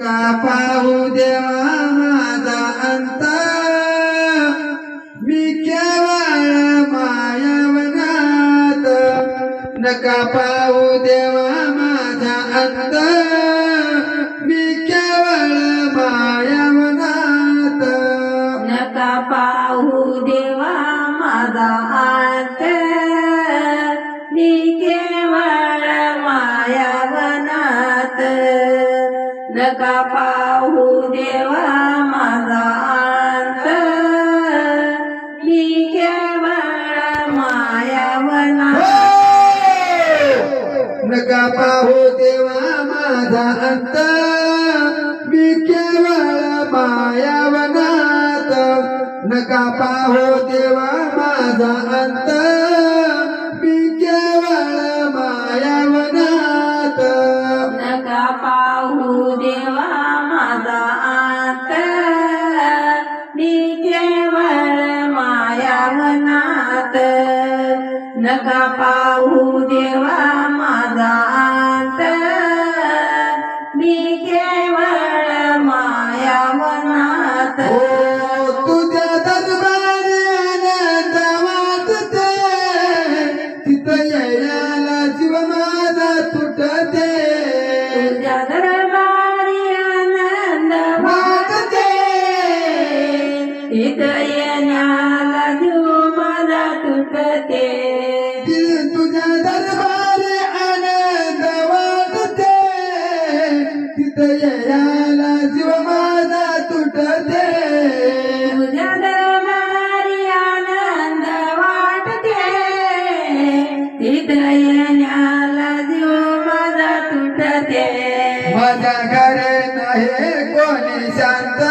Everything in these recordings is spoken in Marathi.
का पाहू देवा माझा अंत. मी केवळ मायावनात नका पाहू देवा माझा अंत. हो! नका पाहू देवा माझा अंत? मी केवळ मायावना नका पाहू देवा माझा अंत. मी केवळ मायावनात नका पाहू देवा माझा अंत. मायावनात नका पाहू देवा माझा तिथं यायला जीव माझा तुटते. तुझ्या दरबारी आनंद वाटते. इथं येण्याला जीव माझा तुटते. माझ्या घरे नाही कोणी शांत.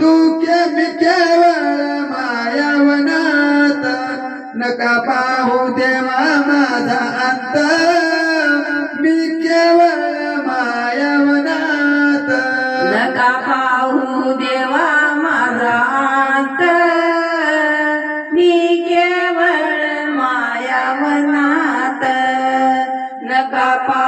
तू के मी केवळ मायावनात नका पाहू देवा माझा अंत. मी केवळ मायावनात नका पाहू देवा माझा अंत मी केवळ मायावनात नका पाहू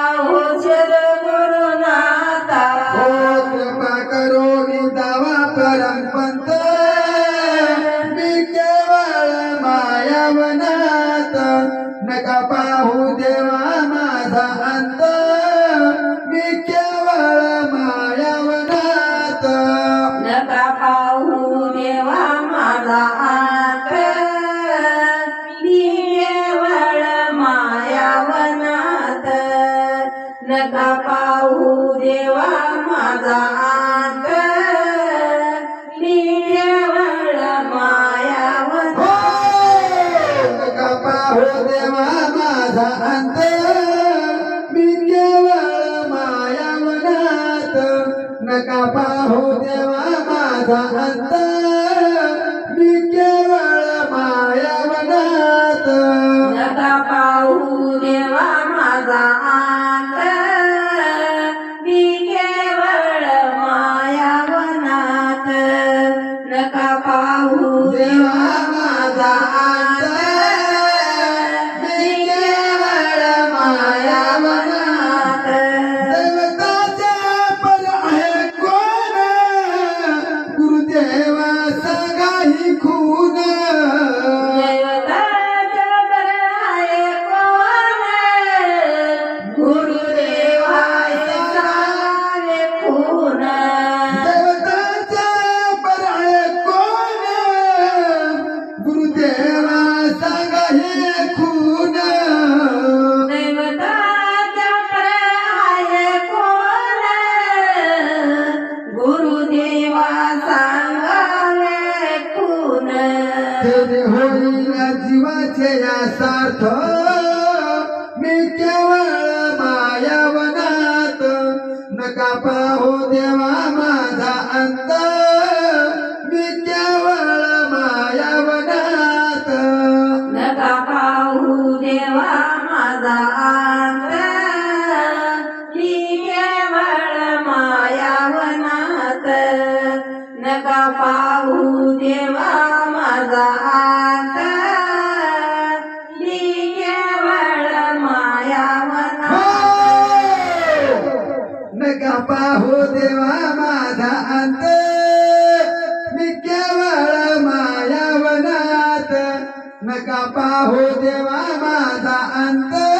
नका पाहू देवा माझा अंत मी केवळ मायावनात. नका पाहू देवा माझा अंत मी केवळ मायावनात. नका पाहू देवा माझा माझा जीवाचे या सार्थ मी केवळ मायावनात नका पाहो देवा माझा अंत मी केवळ मायावनात नका पाहू देवा माझा अंत मी केवळ मायावनात नका पाहू देवा माझा हो देवा माझा अंत. मी केवळ मायावनात. नका पाहू देवा माझा अंत.